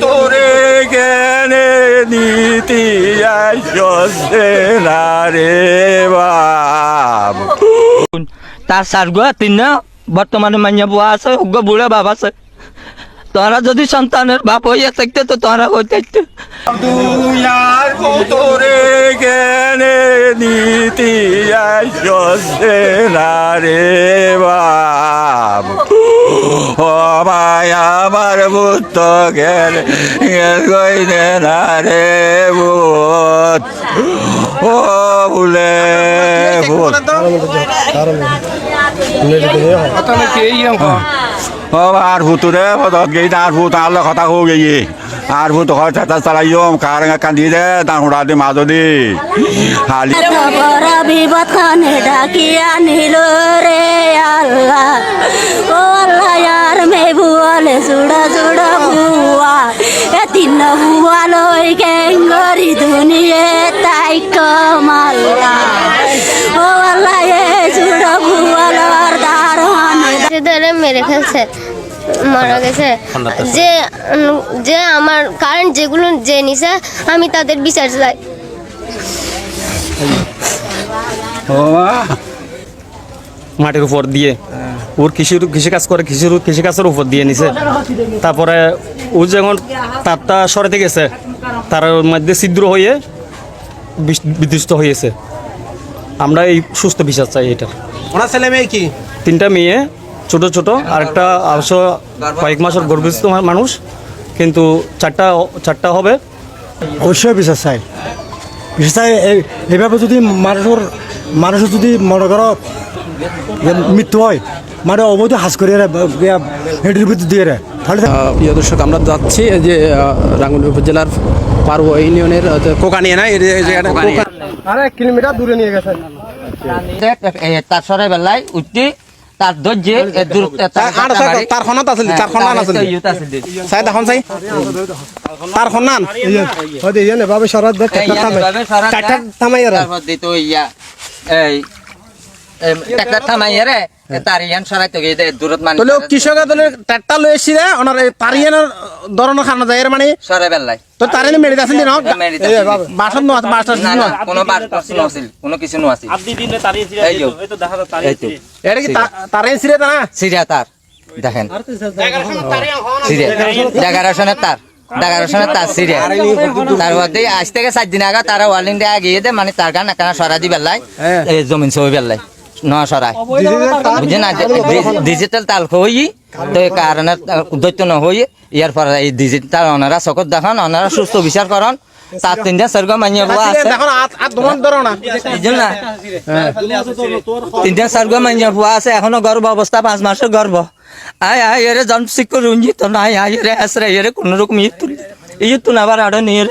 তোরে জ্ঞানে নীতি আসছে না রে বাপ তার সারগো তিন বর্তমানে মান্য বুয়া আছে উগ্র বুড়া বাপ আছে। তোরা যদি সন্তানের বাপ হইয়া থাকতে তো তোরা তোরে জ্ঞানে নীতি আসছে না রে বাপ ভাই আমার ভূত জ্ঞান কইনে না রে ভূত ও ভুলে ভূত আর ভূতুরে গেই আর ভূত আলো কথা হো গিয়ে আর ভূত হয় চাচা চালাইও কারঙ্গা কান্দি দে তার হুড়া দি মাঝো দি। হালি বিপদ খানে ডাকিয়া নিল সুড়া সুড়া বুয়া এ তিন বুয়া লই গেঙ্গরি দুনিয়ে তাই কমাল্লা। ও আল্লাহ এ সুড়া বুয়ালার দারহান সে ধরে মেরে ফেলছে মারা গেছে। যে যে আমার কারেন্ট যেগুলো যে নিছে আমি তাদের বিচার চাই। মা। মাটির উপর দিয়ে। ওর কৃষির কৃষি কাজ করে কৃষির কৃষি কাজের উপর দিয়ে নিছে। তারপরে ও যখন তারটা সরাতে গেছে তার মধ্যে ছিদ্র হয়ে বিষ- বিধ্বস্ত হয়েছে। আমরা এই সুস্থ বিশ্বাস চাই এটা ওনার ছেলে মেয়ে কি? তিনটা মেয়ে ছোট ছোট আর একটা অবশ্য কয়েক মাসের গর্ভস্থ মানুষ কিন্তু চারটা চারটা হবে। অবশ্যই বিশ্বাস চাই। বিশ্বাস চাই এইভাবে যদি মানুষের মানুষের যদি মনে করো মৃত্যু হয়। মানে অবৈধ হাস করে হেঁটির ভিতর দিয়ে তাহলে প্রিয় দর্শক আমরা যাচ্ছি যে আহ, রাঙ্গুনি উপজেলার পারুয়া ইউনিয়নের কোকানিয়া না এই জায়গাটা আরে এক কিলোমিটার দূরে নিয়ে গেছে। তার সরাই বেলায় উঠি তার ধৈর্যে তার তার খনত আছিল তার খনান আছিল চাই দেখুন চাই। তার খনান হয়তো ইয়ে বাবা সরাত থামাই। থামাই রে কৃষক দলের ট্রাক্টর লই এসছি রে ওনার এই তারিয়ানের ধরনের খানা যায় মানে সরাই বেলায় তো তারে মেরে দিয়েছিল না মেরে দিয়েছিল। বাসন নো বাসটা না না কোনো বার প্রশ্ন আছিল কোনো কিছু নো আছিল। এই যো, এই তো এটা কি তারে ছিড়ে না? সিরিয়া তার দেখেন। সিরিয়া। এগারোশনের তার এগারোশনের তার সিরিয়া। তার মধ্যে আজ থেকে সাত দিন আগে তারা ওয়ার্ল্ড ইন্ডিয়া গিয়ে দে মানে তার গান এখানে সরা দি বেলায় জমিন সই বেলায় ন সরাই বুঝে না ডিজিটাল তাল হই তো এই কারণে দৈত্য ন হই ইয়ার পরে এই ডিজিটাল ওনারা চকত দেখান ওনারা সুস্থ বিচার করন। তার তিনটা স্বর্গ মানিয়ে আছে। না। বুঝলেন না তিনটা স্বর্গ মানিয়ে হওয়া আছে এখনও গর্ভ অবস্থা পাঁচ মাসের গর্ভ আয় আয় এরে জন্ম শিক্ষ রুঞ্জি তো নাই আয় এরে আসরে এরে কোন রকম ইয়ে তুলি। ইয়ে তুন আবার আড়ো নিয়ে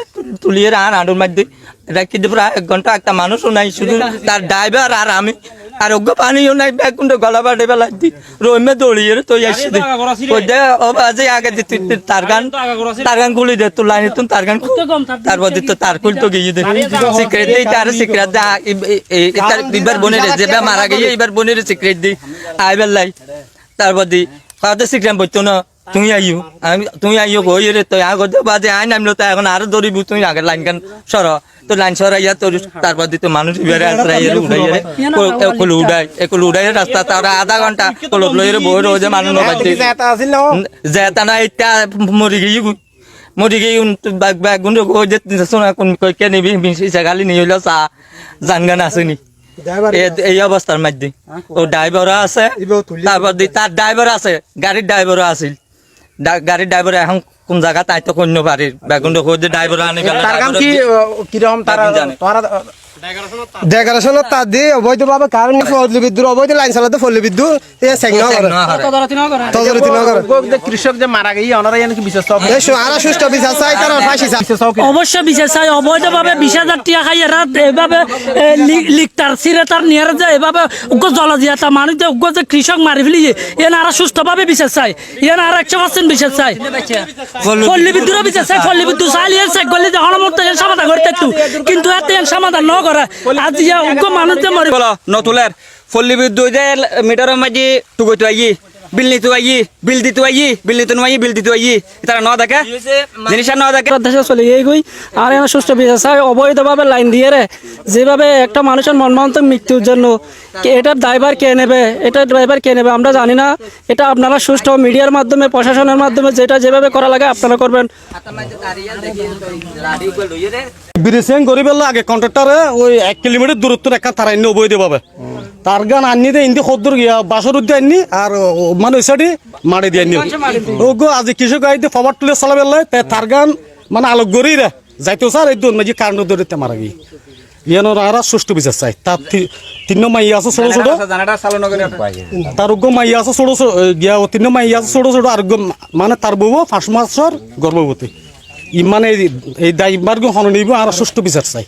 তুলিয়ে আর আড়োর মধ্যে রাখি দিয়ে প্রায় এক ঘণ্টা একটা মানুষও নাই শুধু তার ড্রাইভার আর আমি। আর অজ্ঞ পানিও নাই ব্যাগ কুন্ডে গলা বাড়ে বেলা দি রোমে দৌড়িয়ে তো আসছি দে। ও বাজে আগে দিতে তার গান তার গান গুলি দে তো লাইনে তুন তার গান তারপর দিত তার কুল তো গিয়ে দে। সিক্রেট দিই তার সিক্রেট দে তার এবার বনে রে যেবা মারা গিয়ে এবার বনে রে সিক্রেট দি আইবার লাই তারপর দি কাউতে সিক্রেট বইতো না তুমি আইও আমি তুমি আইও কই রে তো আগতে বাজে আই নামলো তো এখন আরও দৌড়িব তুমি আগের লাইন গান সর। তো লাইন সরাইয়া তোর তারপর দিত মানুষ ইবারে আশ্রাইয়া উঠাই রে কল উড়াই একল উড়াই রাস্তা তারা আধা ঘণ্টা কলব লই রে বই রোজে মানুষ নবাইতে এটা আছিল না যেতা না এটা মরি গিয়ে মরি গিয়ে বাগ বাগ গুন্ড কই যে শোনা কোন কই কে নিবি বিশা গালি নিয়ে হইল চা। জানগান আসেনি। এ- এই অবস্থার মধ্যে। ও ড্রাইভার আছে তারপর দি তার ড্রাইভার আছে গাড়ির ড্রাইভারও আছিল। ডা- গাড়ির ড্রাইভার এখন কোন জায়গা তাই তো কন্য বাড়ির যে ড্রাইভার আনি তার কাম কি কীরকম তারা তোরা দিয়ে? অবৈধ ভাবে কারণ ফল্লি বিদ্যুৎ অবৈধ লাইন চালাতে ফল্লি বিদ্যুৎ কৃষক যে মারা গিয়ে ওনারা এনে বিশেষ এই সু- বিচার চাই তার ফাঁসি অবশ্য বিশেষ চাই অবৈধভাবে বিশ হাজার টাকা খাই এরা এভাবে লিখতার সিরে তার নিয়ে যে এভাবে উগ্র জল দিয়া তা মানুষ যে উগ্র যে কৃষক মারি ফেলি এন আর সুস্থভাবে বিশেষ চাই। এন আর একশো পার্সেন্ট বিশেষ চাই। পল্লী বিদ্যুৎ বিশেষ চাই পল্লী বিদ্যুৎ এর চেক করলে যে হনমত সমাধান করতে একটু। কিন্তু এতে সমাধান ন করে। আজ উগ্র মানুষ মরি বলো নতুলের ফল্লি বিদ্যুৎ মিটারের মাঝে টুকই তো বিল নিতে আইয়ে বিল দিতে আইয়ে বিল নিতে আইয়ে বিল দিতে আইয়ে। তারা ন দেখে জিনিসটা ন দেখে দেশে চলে গিয়ে গই আর এখানে সুষ্ঠু বিচার চাই অবৈধভাবে লাইন দিয়ে রে। যেভাবে একটা মানুষের মর্মান্ত মৃত্যুর জন্য এটার ড্রাইভার কে নেবে? এটার ড্রাইভার কে নেবে? আমরা জানি না। এটা আপনারা সুষ্ঠু মিডিয়ার মাধ্যমে প্রশাসনের মাধ্যমে যেটা যেভাবে করা লাগে আপনারা করবেন। ব্রিসেন গরিবের আগে কন্ট্রাক্টরে ওই এক কিলোমিটার দূরত্ব একটা তারা এনে অবৈধ পাবে তার গান আনি দে ইন্দি সদ্দুর গিয়া বাসর উদ্দে আনি আর মানে ওই সাইডে মারি দিয়ে। আনি ওগো আজি কৃষক আইতে ফবার তুলে চালাবে তাই তার গান মানে আলোক গড়ি রে। যাইতো স্যার এই মাঝি কারণ ধরে মারা গিয়ে ইয়ানো আর সুষ্ঠু বিচার চাই। তার তিন মাই আছে ছোট ছোট তার উগ্র মাই আছে ছোট ছোট তিন মাই আছে ছোট ছোট আর মানে তার বউ পাঁচ মাসর গর্ভবতী। ই মানে এই- দায়ী মার্গ হন নিব আর সুষ্ঠু বিচার চাই।